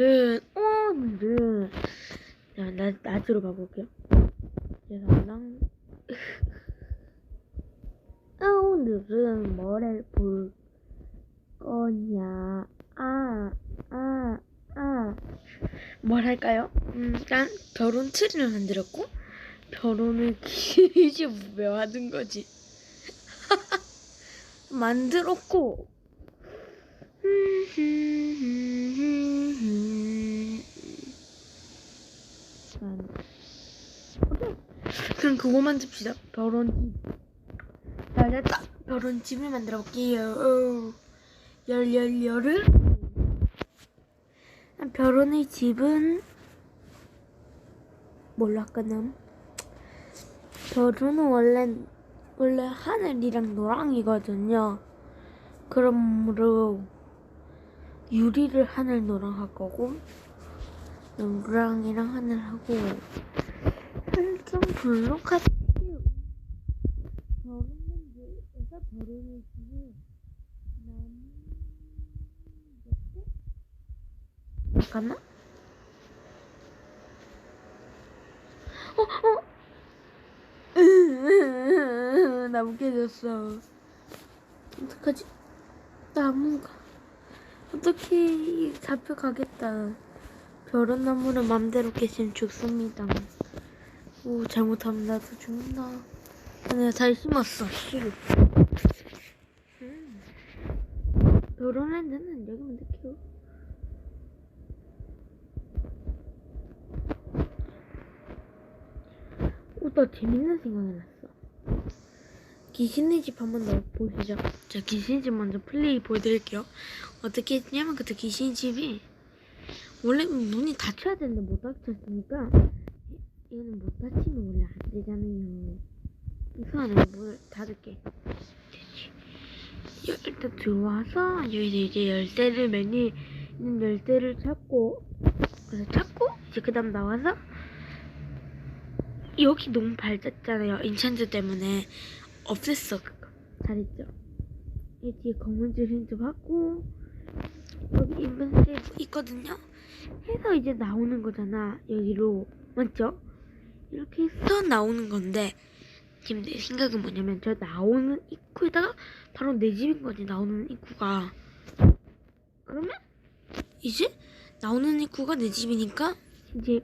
오늘은 오늘은 자, 나 낮으로 가볼게요. 예상랑 아, 오늘은 뭐를 볼 거냐? 아, 아, 아. 뭘 할까요? 음, 일단 결혼 트리를 만들었고 결혼을 기지 왜 하는 거지? 만들었고. 그럼 그거 만듭시다. 결혼집. 자, 됐다. 결혼 집을 만들어 볼게요. 어. 열, 열, 열을. 결혼의 집은 뭘로 할까나? 결혼은 원래 원래 하늘이랑 노랑이거든요. 그러므로 유리를 하늘 노랑 할 거고 노랑이랑 하늘 하고 좀 블록하지. 결혼문제에서 결혼의 집은 남 잠깐만. 어, 어. 나 웃겨졌어. 어떡하지? 나무가. 어떻게 잡혀가겠다. 별은 나무를 맘대로 깨시면 죽습니다. 오, 잘못하면 나도 죽는다. 내가 잘 심었어. 씨. 음. 결혼했는 여기만 느껴. 오, 어, 나 재밌는 생각이 났어. 귀신의 집 한 번 더 보시죠. 자, 귀신의 집 먼저 플레이 보여드릴게요. 어떻게 했냐면 그때 귀신의 집이 원래 문이 닫혀야 되는데 못 닫혔으니까 얘는 못 닫히면 원래 안 되잖아요. 우선은 문을 닫을게. 됐지. 여- 일단 들어와서 여기서 이제 열쇠를 맨위 있는 열쇠를 찾고 그래서 찾고 이제 그 다음 나와서 여기 너무 밝았잖아요. 인챈트 때문에 없앴어 그거. 잘했죠. 이 뒤에 검은 줄 힌트 받고 여기 인벤세이브 있거든요. 해서 이제 나오는 거잖아. 여기로 맞죠? 이렇게 해서 나오는 건데 지금 내 생각은 뭐냐면 저 나오는 입구에다가 바로 내 집인 거지 나오는 입구가 그러면 이제 나오는 입구가 내 집이니까 이제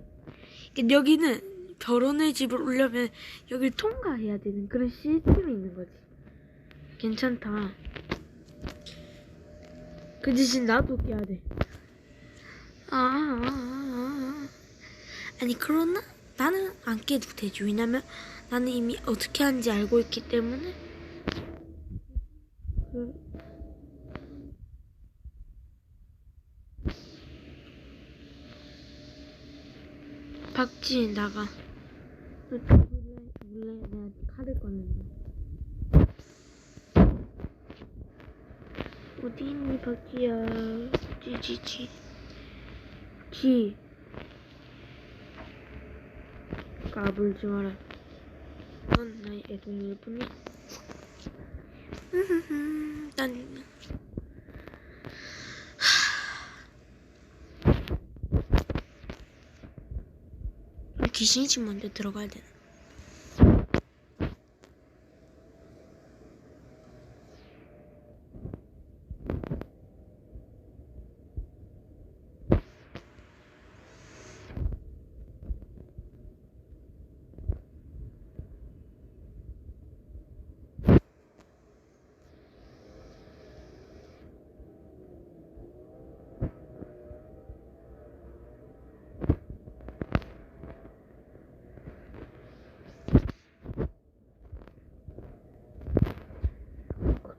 여기는 결혼의 집을 오려면 여길 통과해야 되는 그런 시스템이 있는 거지. 괜찮다. 그 대신 나도 깨야 돼. 아, 아, 아, 아. 아 니 그러나 나는 안 깨도 되지. 왜냐면 나는 이미 어떻게 하는지 알고 있기 때문에. 그... 박지인 나가. 몰래 몰래 내가 카드 꺼낸다. 어디 있니 박지야? 지지지. 지. 까불지 마라. 넌 나의 애송이일 뿐이야. 난 귀신이 집 먼저 들어가야 되나?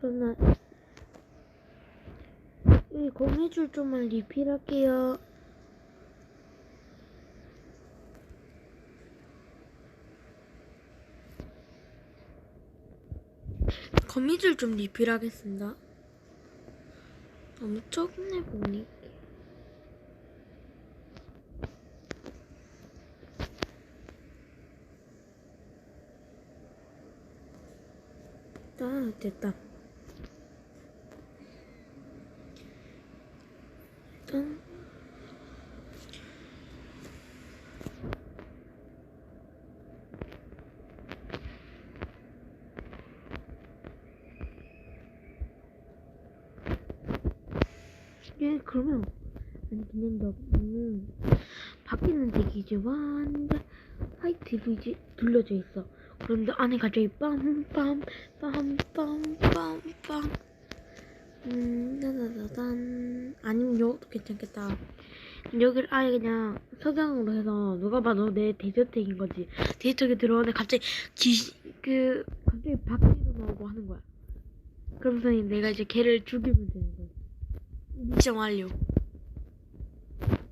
그러나 이 거미줄 좀만 리필할게요. 거미줄 좀 리필하겠습니다. 너무 적네 보니. 아 됐다. 일단 얘 그러면 아니 그냥 너는 바뀌는 색이 이제 완전 화이트로 이제 둘러져 있어. 그런데 안에 갑자기 빰빰 빰 빰빰빰빰 음 따다다단 아니면 이것도 괜찮겠다. 여기를 아예 그냥 석양으로 해서 누가 봐도 내 데저택인 거지. 데저택에 들어오는데 갑자기 귀신 그 갑자기 바퀴도 나오고 하는 거야. 그러면서 내가 이제 걔를 죽이면 되는 거야. 미션 완료.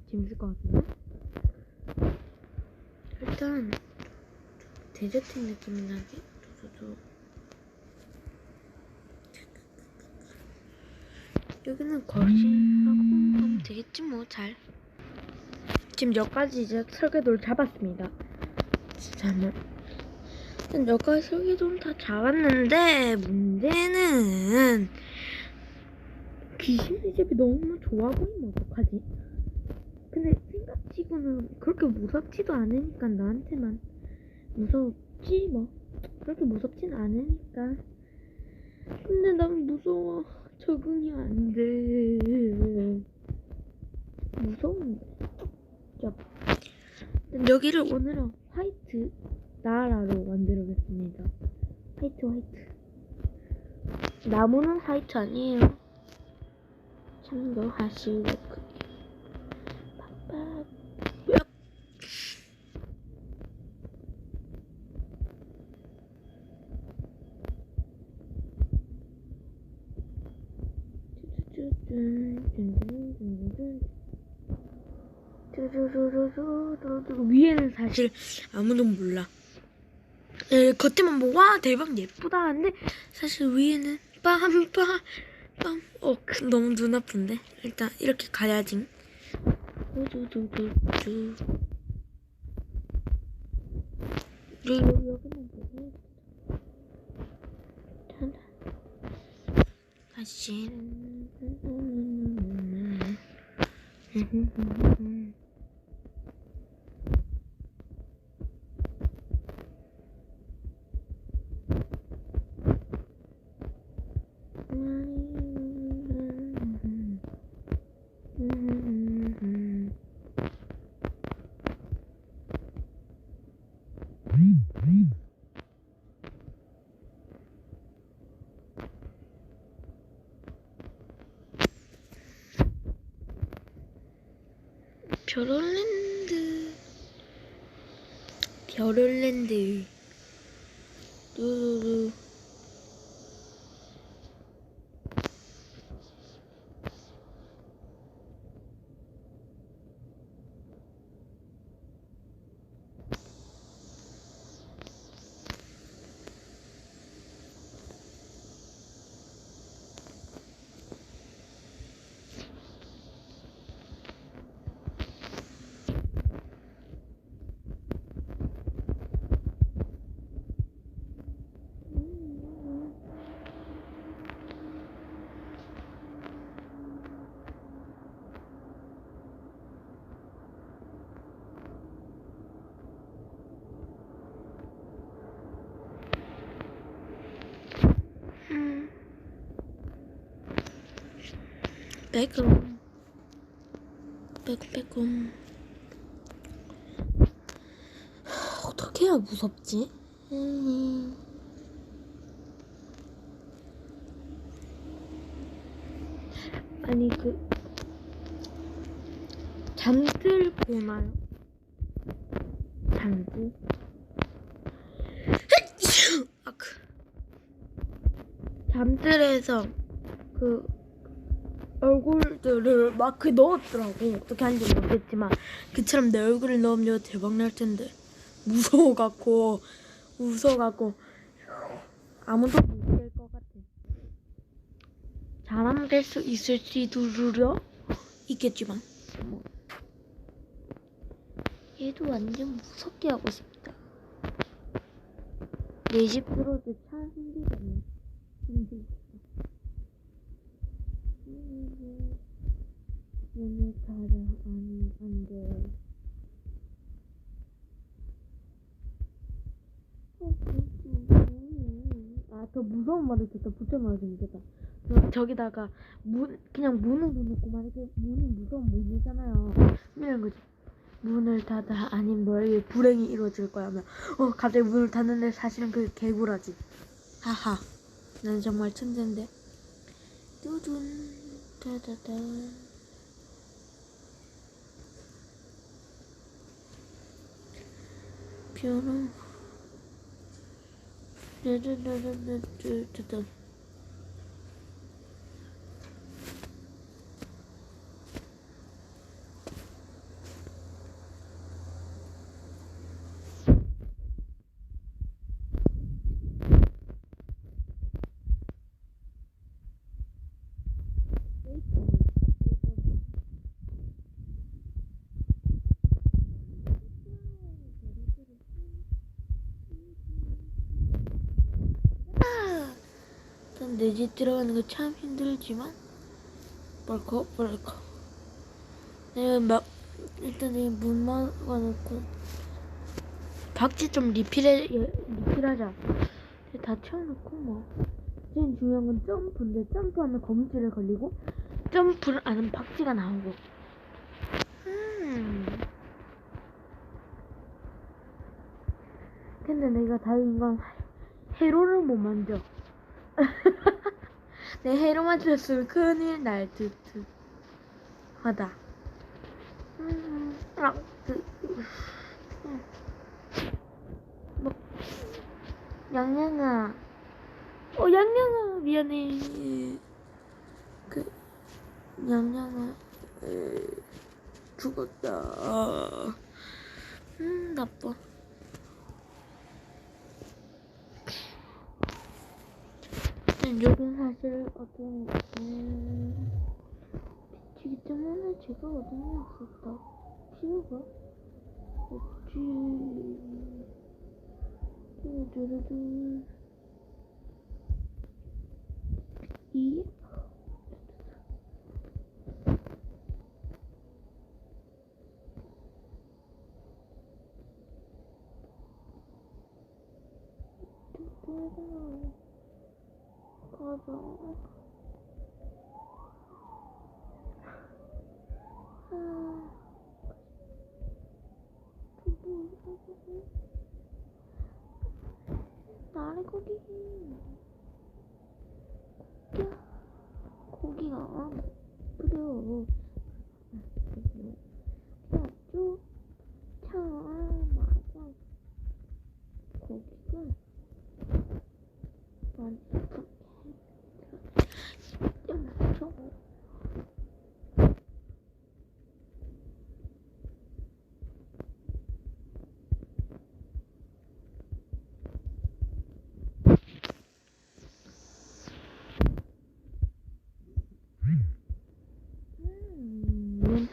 재밌을 것 같은데? 일단 데저트 느낌이 나게 두두두. 여기는 거실하고 하면 되겠지 뭐 잘. 지금 여기까지 이제 설계도를 잡았습니다. 잠을. 여기까지 설계도는 다 잡았는데 문제는 귀신 대접이 너무 좋아 보이면 어떡하지? 근데 생각치고는 그렇게 무섭지도 않으니까 나한테만 무섭지 뭐. 그렇게 무섭진 않으니까. 근데 난 무서워. 적응이 안돼. 무서운데 자, 여기를 오늘은 화이트 나라로 만들어겠습니다. 화이트 화이트. 나무는 화이트 아니에요. 참고하시고 빡빡 얍. 뚜루루루루루루루. 위에는 사실 아무도 몰라. 에, 겉에만 보고 와 대박 예쁘다 하는데 사실 위에는 빰빰 빰. 어 그, 너무 눈 아픈데 일단 이렇게 가야지. 다시. 별올랜드 별올랜드 뚜루루 음. 빼꼼 빼꼼 빼꼼 어떻게 해야 무섭지? 음. 아니 그 잠들고나요? 잠들? 아크 잠들에서 그 얼굴들을 막 그 넣었더라고. 어떻게 하는지 모르겠지만 그처럼 내 얼굴을 넣으면 대박 날 텐데. 무서워갖고 무서워갖고. 아무도 못 될 것 같아. 사람 될수 있을지도 있겠지만. 뭐. 얘도 완전 무섭게 하고 싶다. 내집 들어도 차 생기겠네 눈을 가려 안, 안 돼. 아, 더 무서운 말을 듣다 붙여 되겠다. 저- 저기다가 문 그냥 문을 놓고 만약에 문이 무서운 문이잖아요. 이런 거지. 문을 닫아 아니면 너에게 불행이 이루어질 거야 하면 어 갑자기 문을 닫는데 사실은 그게 개구라지. 하하. 나는 정말 천재인데. 뾰롱. 따다 다다다다 집 들어가는 거 참 힘들지만? 벌컥 벌컥. 내가 막 일단 내문 막아놓고 박지 좀 리필해 예, 리필하자. 다 채워놓고 뭐. 제일 중요한 건 점프인데 점프하면 거미줄에 걸리고 점프를 안 하면 박지가 나오고. 음. 근데 내가 다행인 건 회로를 못 만져 내 해로 만졌으면 큰일 날 듯. 하다. 음, 아, 그, 음. 뭐, 양양아. 어, 양양아, 미안해. 그, 양양아, 에, 죽었다. 음, 나빠. 여긴 사실 어떤 음, 비치기 때문에 제가 어둠이 없었다. 필요가 없지. 뚜루뚜루뚜. 이 뚜루 가자. 아. 나래 고기. 고기야. 고기가 그래요. 야쭉 차 맞아. 고기가 많이 엄청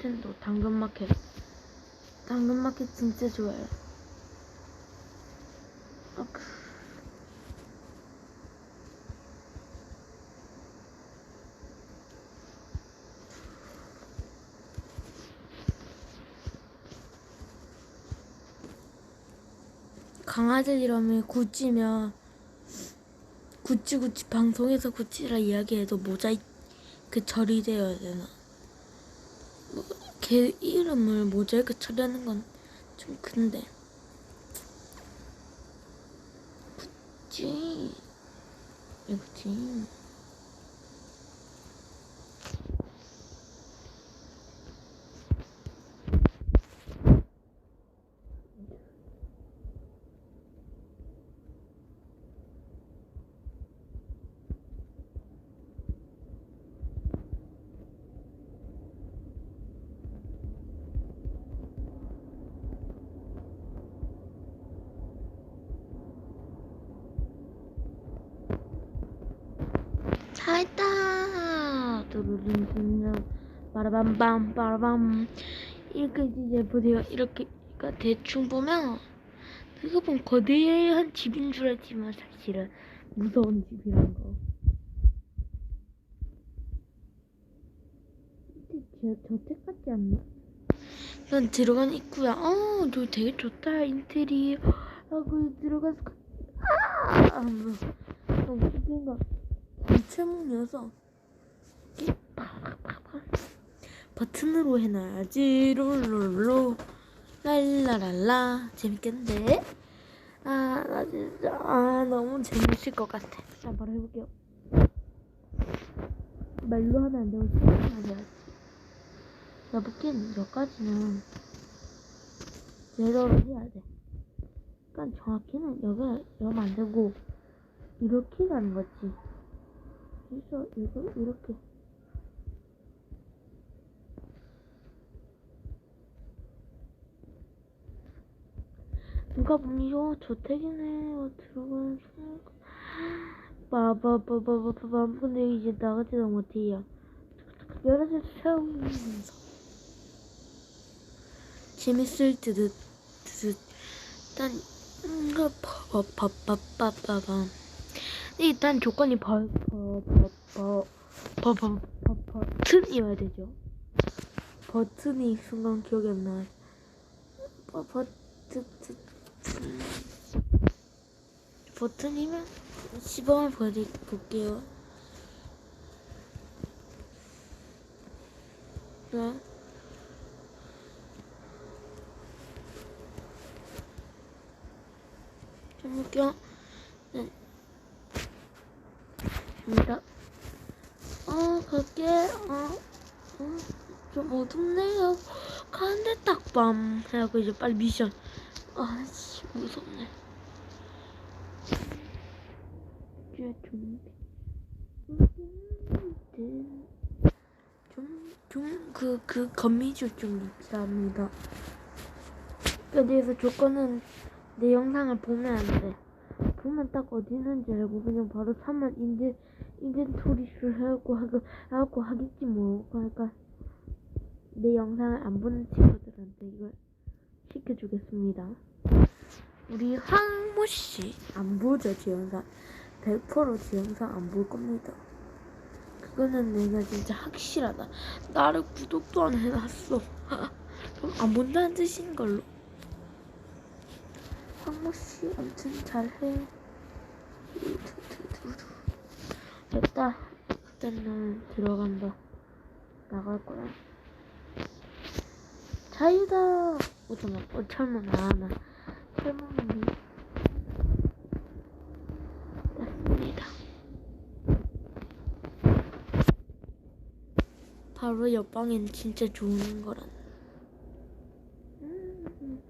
음, 닌텐도 당근마켓. 당근마켓 진짜 좋아요. 아, 그- 강아지 이름이 구찌면 구찌 구찌 방송에서 구찌라 이야기해도 모자이크 처리되어야 되나? 뭐, 걔 이름을 모자이크 처리하는 건 좀 큰데. 구찌 이거지 다 했다. 두루lunlunlun 빠라밤밤 빠라밤. 이렇게 이제 보세요. 이렇게 그러니까 대충 보면 이거 보면 거대한 집인 줄 알지만 사실은 무서운 집이란 거. 저 저택 같지 않나? 난 들어간 입구야. 어 저기 되게 좋다 인테리어. 하고 들어가서 아! 하면서 너무 기대가 우체국 녀석. 버튼으로 해놔야지. 롤롤로 랄라랄라. 재밌겠는데? 아 나 진짜 아 너무 재밌을 것 같아. 자 바로 해볼게요. 말로 하면 안 되고 생각만 해야지 나 보기엔 여기까지는 제대로 해야 돼. 그러니까 정확히는 여기 이러면 안 되고 이렇게 가는 거지. 그래서 이거 이렇게. 누가 보니 요? 저택이네. 어, 들어가는 빠바바바바밤 근데 이제 나가지도 못해요 열어서 세우면서 재밌을 듯 듯 일단 음, 파파파파파밤 일단 조건이 버버버버버버 버튼이어야 되죠 버튼이 순간 기억이 안 나요 버 버튼 버튼이면 시범을 보여드릴게요. 네. 좀 볼게요. 네. 입니다. 어, 갈게. 어, 어, 좀 어둡네요. 가는데 딱밤. 해갖고 이제 빨리 미션. 아씨, 무섭네. 이제 좀, 좀, 좀, 그, 그, 입사합니다. 여기에서 조건은 내 영상을 보면 안 돼. 보면 딱 어디 있는지 알고 그냥 바로 사만 인제 인벤토리를 해갖고 하고 해갖고 하겠지 뭐. 그러니까 내 영상을 안 보는 친구들한테 이걸 시켜주겠습니다. 우리 황모 씨 안 보죠 지 영상 100%지 영상 안 볼 겁니다. 그거는 내가 진짜 확실하다. 나를 구독도 안 해놨어. 그럼 안 본다는 뜻인 걸로. 황모 씨 아무튼 잘해. 됐다. 일단은 들어간다. 나갈 거야. 잠깐. 어 철문 아나. 철문이 됐습니다. 바로 옆방엔 진짜 좋은 거란. 음.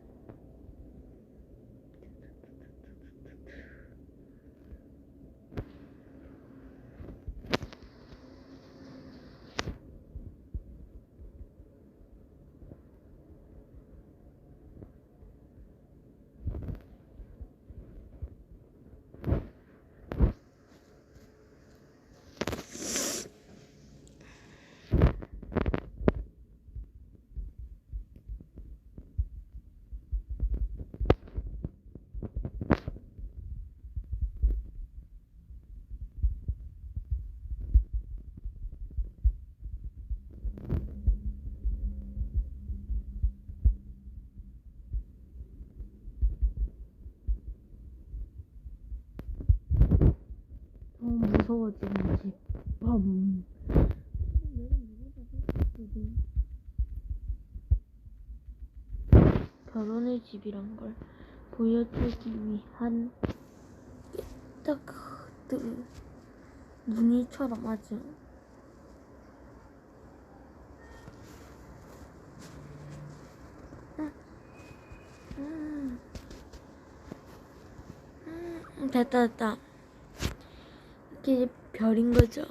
너 무 무서워지는 집. 밤. 결혼의 집이란 걸 보여주기 위한 딱 그, 무늬처럼 아주 음. 음, 됐다 됐다 이게 별인 거죠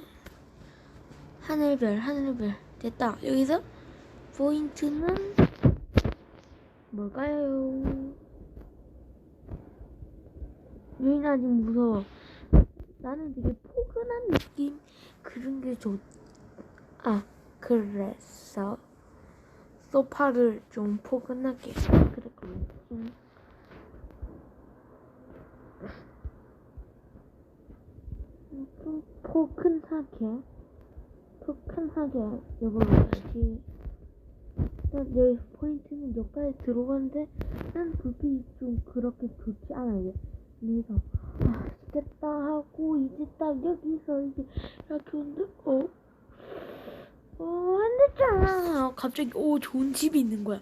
하늘별 하늘별 됐다 여기서 포인트는 뭘까요? 여긴 아직 무서워 나는 되게 포근한 느낌 그런 게 좋. 아 그래서 소파를 좀 포근하게 그랬거든요. 좀 좀 포근하게 포근하게 입어야지. 일단 여기 포인트는 여기까지 들어가는데 난 불빛이 좀 그렇게 좋지 않아요. 그래서 아 좋겠다 하고 이제 딱 여기서 이제 이렇게 오는데 어? 어, 안돼 진짜 갑자기 오 좋은 집이 있는 거야.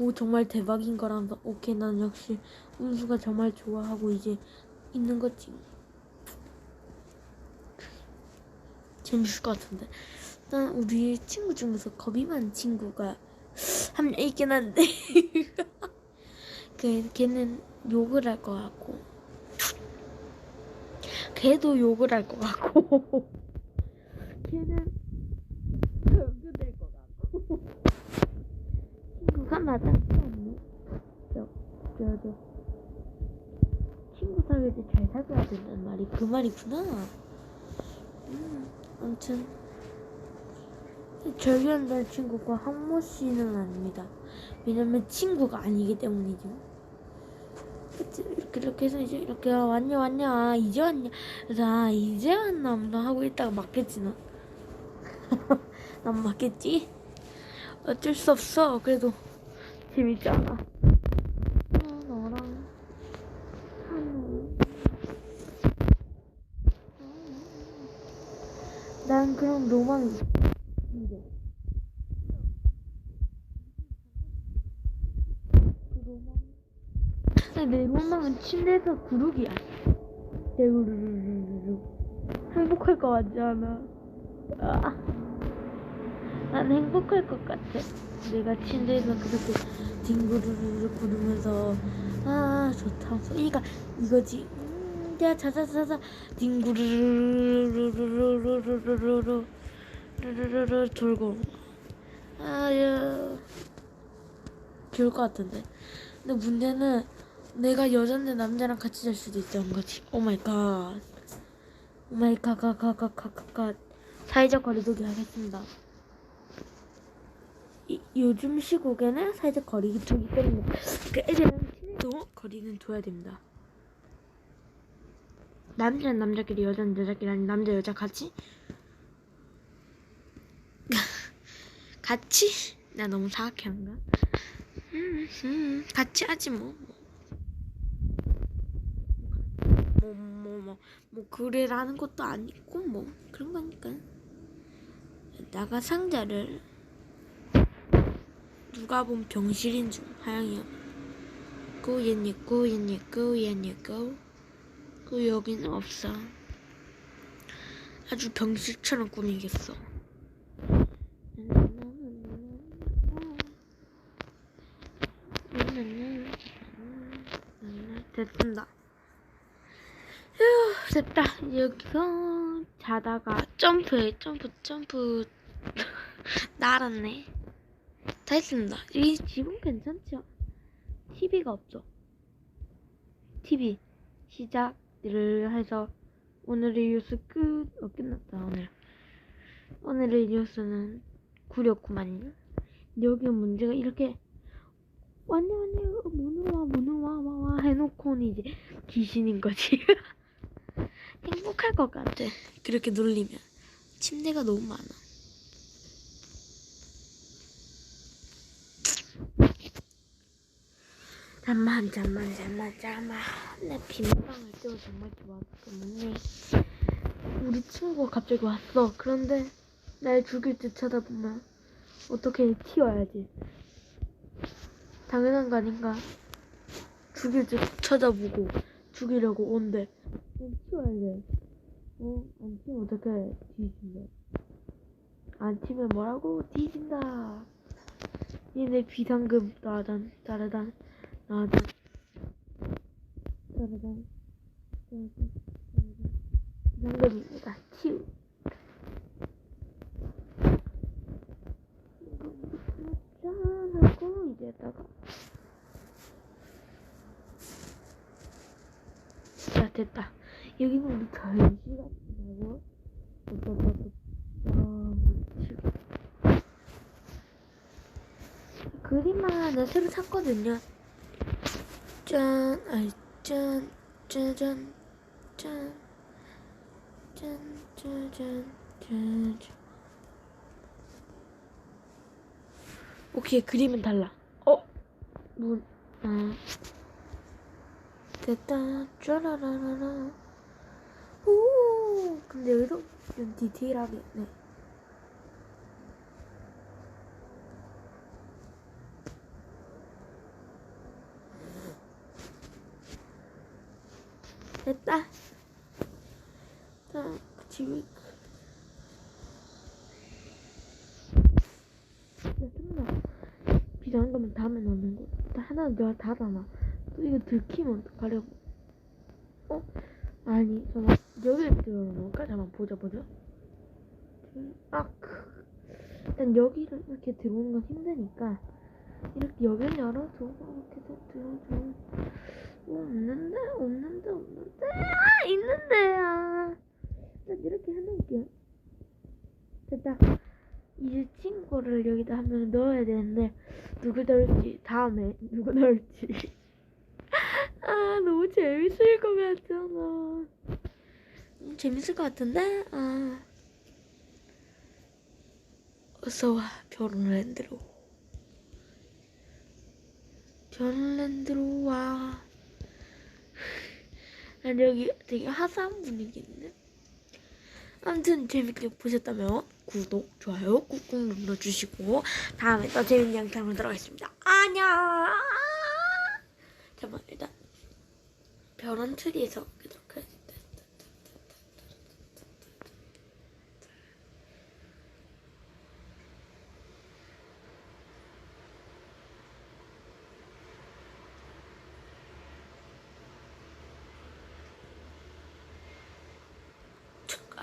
오 정말 대박인 거라면서 오케이 난 역시 운수가 정말 좋아하고 이제 있는 거지. 재밌을 것 같은데. 난 우리 친구 중에서 겁이 많은 친구가 한 명 있긴 한데. 그 걔는 욕을 할 것 같고. 걔도 욕을 할 것 같고. 걔는 별교될 것 같고. 친구가 맞을 수 없네. 저저저 친구 사귈 때 잘 사귀어야 된다는 말이 그 말이구나. 음 아무튼 절교한다는 친구가 한모 씨는 아닙니다 왜냐면 친구가 아니기 때문이죠 그치? 이렇게 이렇게 해서 이제 이렇게 아, 왔냐 왔냐 아, 이제 왔냐 그래서 아 이제 왔나 보다 하고 있다가 맞겠지 너. 난 맞겠지? 어쩔 수 없어 그래도 재밌잖아 아, 너랑 하는 난 그런 로망이 이제 그 로망 근데 내 로망은 침대에서 구르기야. 떼구르르르르. 행복할 것 같지 않아? 아. 난 행복할 것 같아. 내가 침대에서 그렇게 뒹구르르르 구르면서 아 좋다. 그러니까 이거지. 음, 야 자자자자 뒹구르르르르 르르르르르 르르르르 돌고 아야 좋을 것 같은데. 근데 문제는 내가 여잔데 남자랑 같이 잘 수도 있다는 거지. 오 마이 갓. 오 마이 갓, 갓, 갓, 갓, 갓, 갓, 갓. 사회적 거리두기 하겠습니다. 이, 요즘 시국에는 사회적 거리두기 때문에 그 애들은 친해도 거리는 둬야 됩니다. 남자는 남자끼리, 여자는 여자끼리, 아니 남자 여자 같이? 같이? 나 너무 사악한가? 음, 음, 같이 하지 뭐. 뭐, 뭐, 뭐, 뭐, 그래라는 것도 아니고, 뭐, 그런 거니까. 나가 상자를 누가 본 병실인 중, 하영이야. 꾸옌니, 꾸옌니, 꾸옌니, 꾸. 그 여기는 없어. 아주 병실처럼 꾸미겠어. 됐습니다. 휴, 됐다. 여기서 자다가 점프해, 점프, 점프. 날았네. 다 했습니다. 이 집은 괜찮죠? TV가 없죠? TV 시작 을 해서 오늘의 뉴스 끝. 어, 끝났다, 오늘. 오늘의 뉴스는 구렸구만요. 여기 문제가 이렇게 왔네 왔네 문으로 와 문으로 와와 와 해놓고는 이제 귀신인 거지 행복할 것 같아 그렇게 놀리면 침대가 너무 많아 잠만 잠만 잠만 잠만 내 비밀방을 때고 정말 좋았기 때문에 우리 친구가 갑자기 왔어 그런데 날 죽일 듯 쳐다보면 어떻게 튀어야지 당연한 거 아닌가? 죽일 듯 쳐다보고 죽이려고 온대. 튀어야 돼. 어? 안 튀면 어떡해. 뒤진다. 안 튀면 뭐라고? 뒤진다. 얘네 비상금 나단, 따라단, 나단. 따라단, 따라단, 따라단. 비상금입니다. 튀우. 짠 하고 이제다가 자 됐다 여기는 우리 전시 같다고 그림 하나 새로 샀거든요 짠 아이 짠 짜잔 짠 짠, 짜잔, 짜잔. 오케이 그림은 달라. 어? 문. 아. 됐다. 짜라라라라. 오. 근데 좀 디테일하게. 네. 됐다. 자. 야, 잠깐만. 비자는 거면 다음에 넣는 거. 나 하나 내가 닫아놔. 또 이거 들키면 어떡하려고. 어? 아니, 잠깐 여기에 들어놓을까? 잠깐 보자, 보자. 음, 아, 크. 일단 여기를 이렇게 들어오는 건 힘드니까 이렇게 여기를 열어두고 이렇게 좀 들어줘. 뭐 없는데? 없는데? 없는데? 아! 있는데야! 일단 이렇게 해놓을게요. 됐다. 이제 친구를 여기다 한 명 넣어야 되는데 누구 넣을지 다음에 누구 넣을지 아 너무 재밌을 것 같잖아 음, 재밌을 것 같은데 아 어서와 별은랜드로 별은랜드로 와 난 여기 되게 화사한 분위기인데 아무튼 재밌게 보셨다면 구독, 좋아요 꾹꾹 눌러주시고 다음에 또 재밌는 영상으로 들어가겠습니다. 안녕! 잠깐만 일단 별원 트리에서 끄도록 하겠습니다.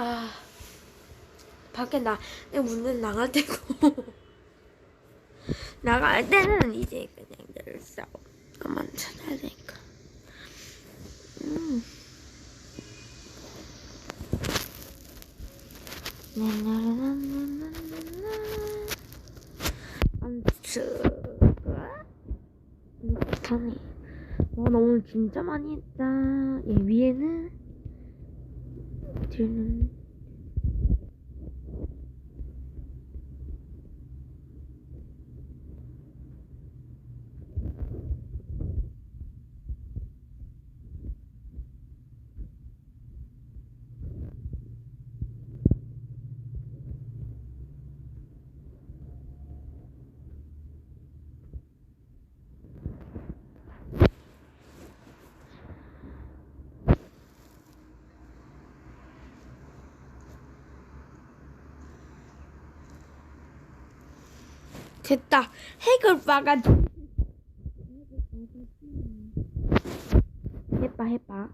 아 밖에 나내 문은 나갈 때고 나갈 때는 이제 그냥 늘 싸워 그만 찾아야 되니까 음. 암츠 못하네 와, 나 오늘 진짜 많이 했다 얘 위에는 뒤 됐다. 핵을 막아. 해봐 해봐.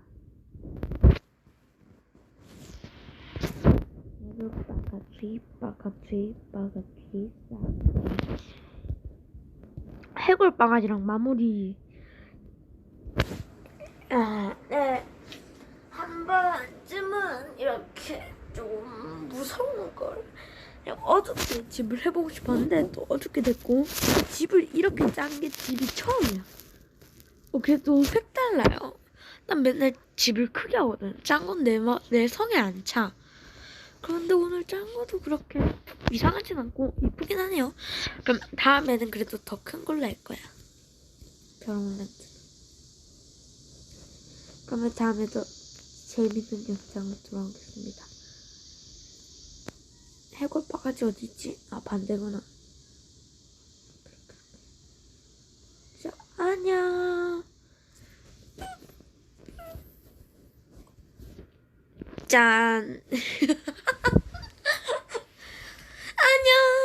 핵을 막아지 막아지 막아지 막아지. 해골 바가지랑 마무리. 아, 네. 한 번쯤은 이렇게 좀 무서운 걸 그냥 어둡게 집을 해보고 싶었는데 또 어둡게 됐고 집을 이렇게 짠 게 집이 처음이야. 어, 그래도 색달라요. 난 맨날 집을 크게 하거든. 짠 건 내 내 성에 안 차. 그런데 오늘 짠 것도 그렇게 이상하진 않고 이쁘긴 하네요. 그럼 다음에는 그래도 더 큰 걸로 할 거야. 결혼 렌트. 그러면 다음에도 재밌는 영상으로 돌아오겠습니다. 해골 바가지 어디 있지? 아 반대구나. 자 안녕. 짠. 안녕.